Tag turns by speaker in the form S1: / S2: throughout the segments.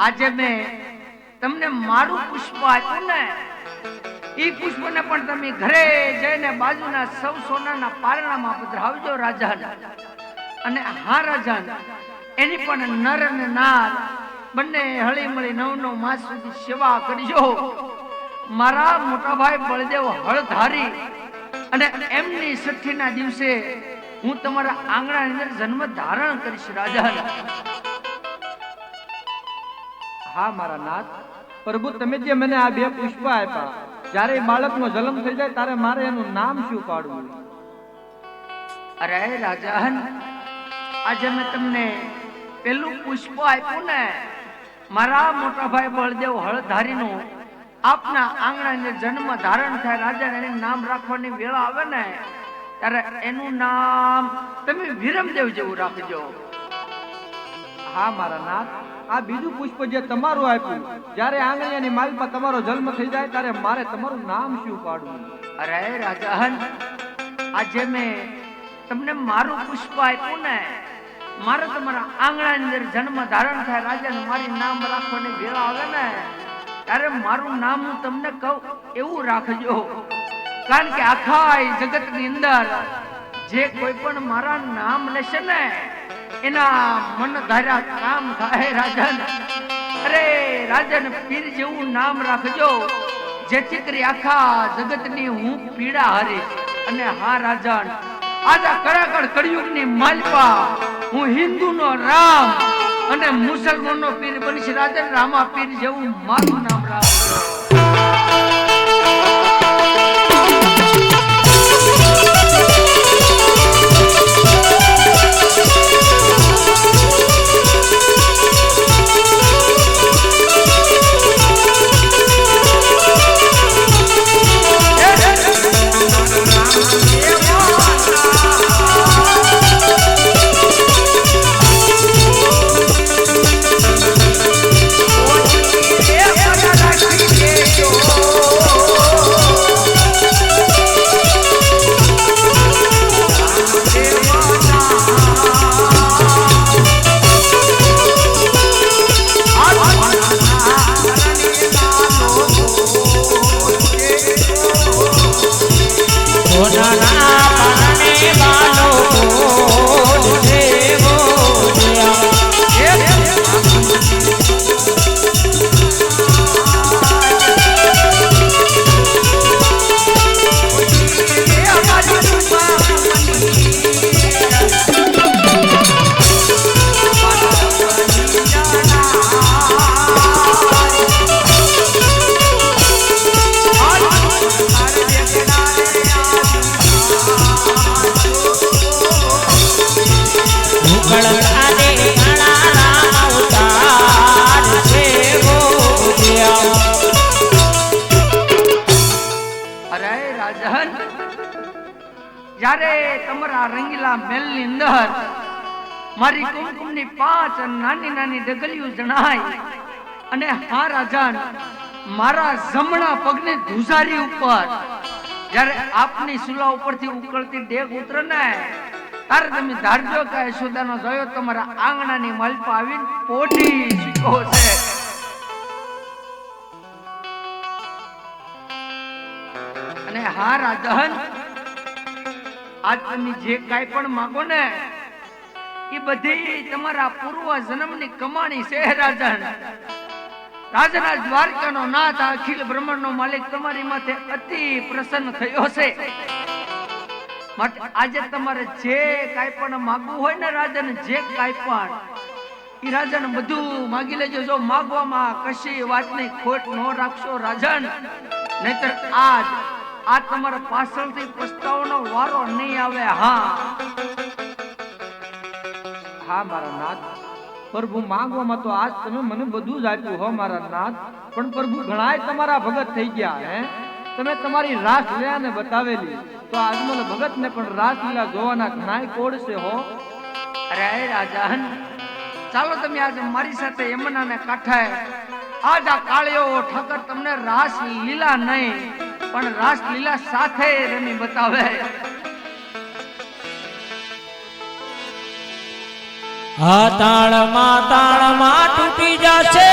S1: આજે મેં તમને મારું પુષ્પ આપ્યું ને, એ પુષ્પ ને પણ તમે ઘરે જઈને બાજુના સૌ સોનાના પારણામાં પધરાવજો રાજા અને હા રાજા એની પણ નર અને નાર બંને હળી મળી નવ નવ માસ સુધી સેવા કરજો. મારા મોટા ભાઈ બળદેવ હળધારી અને એમની સઠ્ઠીના દિવસે હું તમારા આંગણાની અંદર જન્મ ધારણ કરીશ રાજા
S2: હા મારા નાથ. પ્રભુ તમે જે મને આ બે પુષ્પ આપ્યા જ્યારે બાળકનો જન્મ થઈ જાય ત્યારે મારે એનું નામ શું પાડવું?
S1: અરે રાજન આજે મેં તમને પેલું પુષ્પ આપ્યું ને. મારા મોટાભાઈ બળદેવ હળધારીનું આપના આંગણાની જન્મ ધારણ થાય રાજા એને નામ રાખવાની વેળા આવે ને ત્યારે એનું નામ તમે વિરમદેવ જેવું રાખજો.
S2: હા મારા નાથ. આ બીજું પુષ્પ જે તમારું આપ્યું જ્યારે આંગણિયાની માલમાં તમારો જન્મ થઈ જાય ત્યારે મારે તમારું નામ શું પાડવું?
S1: અરે રાજન આજે મેં તમને મારું પુષ્પ આપ્યું ને મારે તમારા આંગણાની અંદર જન્મ ધારણ થાય, રાજાને મારી નામ રાખવાની વેળા આવે ને, ત્યારે મારું નામ હું તમને કહું, એવું રાખજો. કારણ કે આખા જગતની અંદર જે કોઈ પણ મારા નામ લેશે ને, એના મન ધાર્યા કામ થાય રાજન. અરે, રાજન પીર જેવું નામ રાખજો, જેથી કરી આખા જગતની હું પીડા હરીશ અને હા, રાજન આજા કડાકડ કળિયુગની માલપા, હું હિન્દુનો રામ અને મુસલમાનનો પીર બનીશ રાજન રામા પીર જેવું મારું નામ રાખજો જ્યારે તમારા રંગીલા મહેલની અંદર મારી કુમકુમની પાંચ નાની નાની ડગલીઓ જણાય અને હા રાજા મારા જમણા પગની ધુસારી ઉપર, જ્યારે આપની સુલા ઉપરથી ઉકળતી ડેગ ઉતરે ને ત્યારે તમે ધારજો કે યશોદાનો જોયો તમારા આંગણાની માલપા આવીને પોઢી શીખો છે. અને હા રાજન આજ તમે જે કાંઈ પણ માગો ને, એ બધી તમારા પૂર્વ જન્મની કમાણી છે રાજા રાજના દ્વારકાનો નાથ, અખિલ બ્રહ્માંડનો માલિક તમારી માથે અતિ પ્રસન્ન થયો છે. આજે તમારે જે કાંઈ પણ માગવું હોય ને, રાજાને, જે કાંઈ પણ, એ રાજાને બધું માગી લેજો. જો માગવામાં કશી વાતની ખોટ ન રાખશો, રાજન. નહીતર આજ આ તમારા પાછળથી પસ્તાવાનો વારો નહીં આવે, હા.
S2: હા, મારા નાથ. પ્રભુ માંગવામાં તો આજ તમે મને બધું જ આપ્યું, હો, મારા નાથ. પણ પ્રભુ ઘણાય તમારા ભગત થઈ ગયા, હે. તમે તમારી રાસ લીલાને બતાવેલી. તો આજમલ ભગતને પણ રાસ લીલા જોવાના ઘણાય કોડ છે, હો.
S1: અરે રાજન ચાલો તમે આજે મારી સાથે યમુનાને કાંઠે આજ આ કાળિયો ઠાકર તમને રાસ લીલા નહીં. પણ રાસલીલા સાથે રમી બતાવે.
S3: આ તાળમાં તાળમાં તૂટી જશે.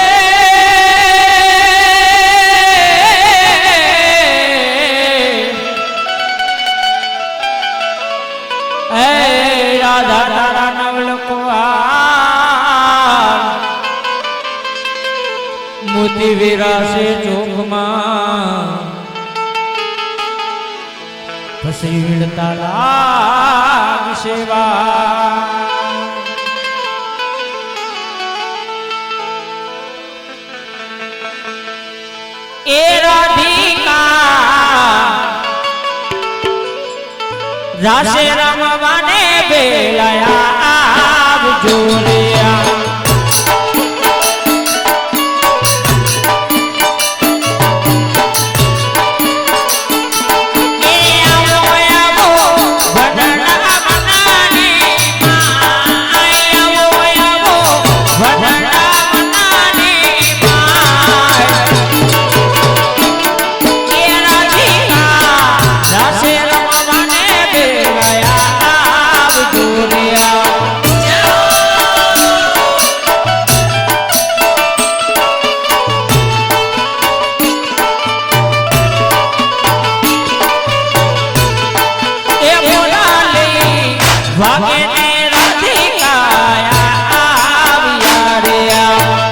S3: રાધા, તારા નવલકવાર મોતી વિરાશે ચોકમાં પછી વીડતા સેવા એ રાધિકા રમવાને બેલાયા આવજો રે બોલાલી વાગે ને રાધિકાયા આવ્યા રે આ.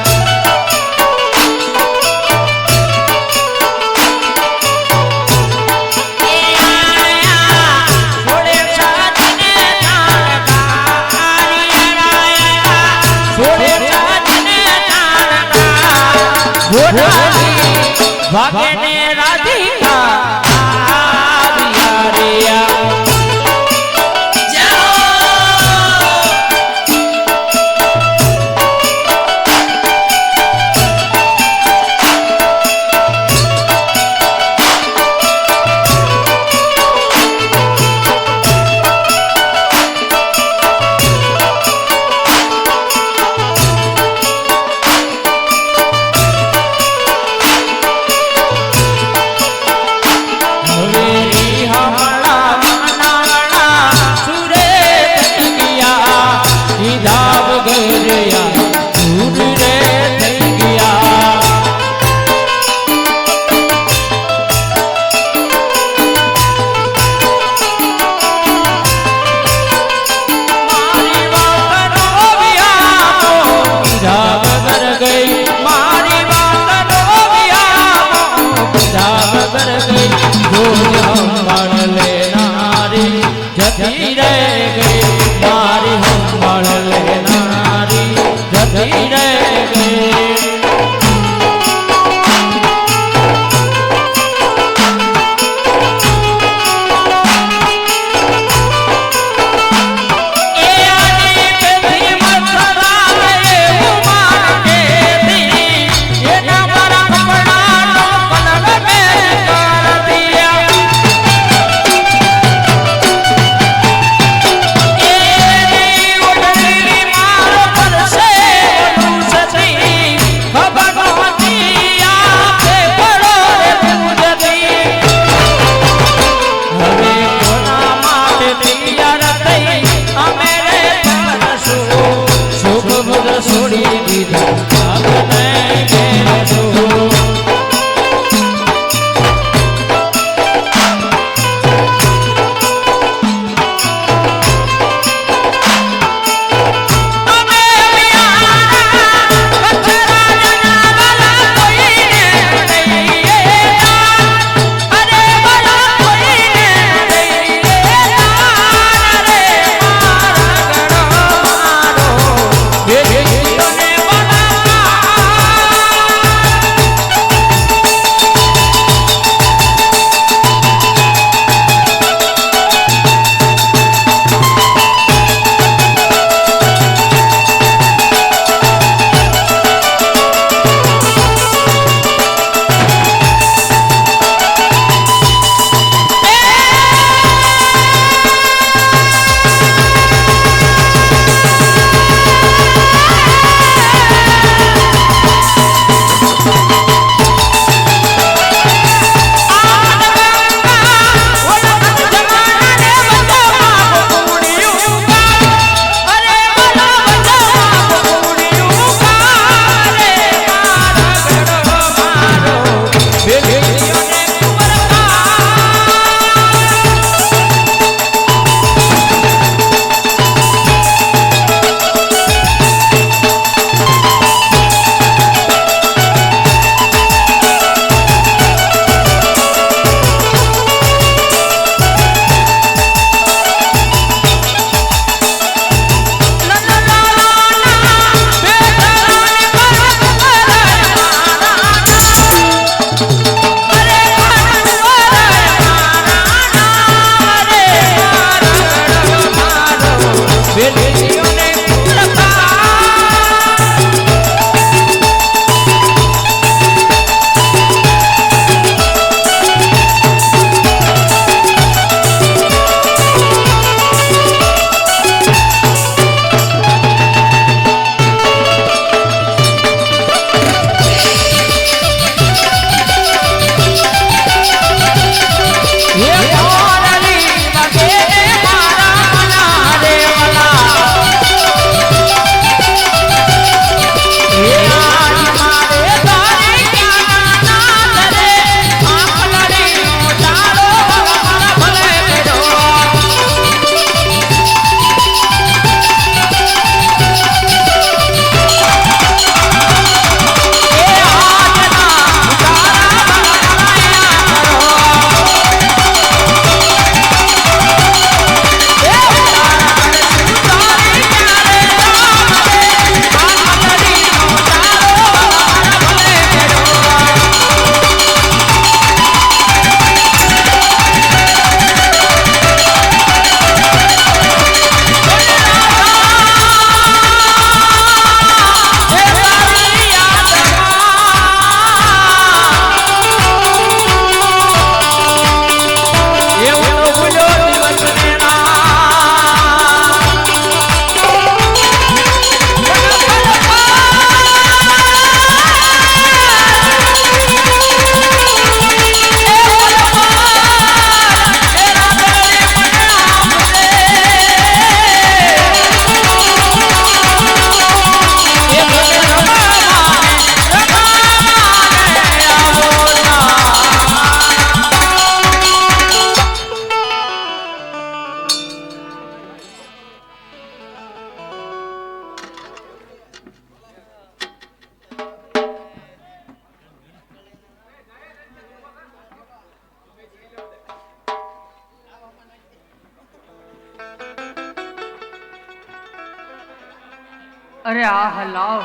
S1: અરે આ હલાવ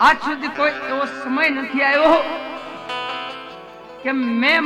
S1: આજ સુધી કોઈ એવો સમય નથી આવ્યો કે મેં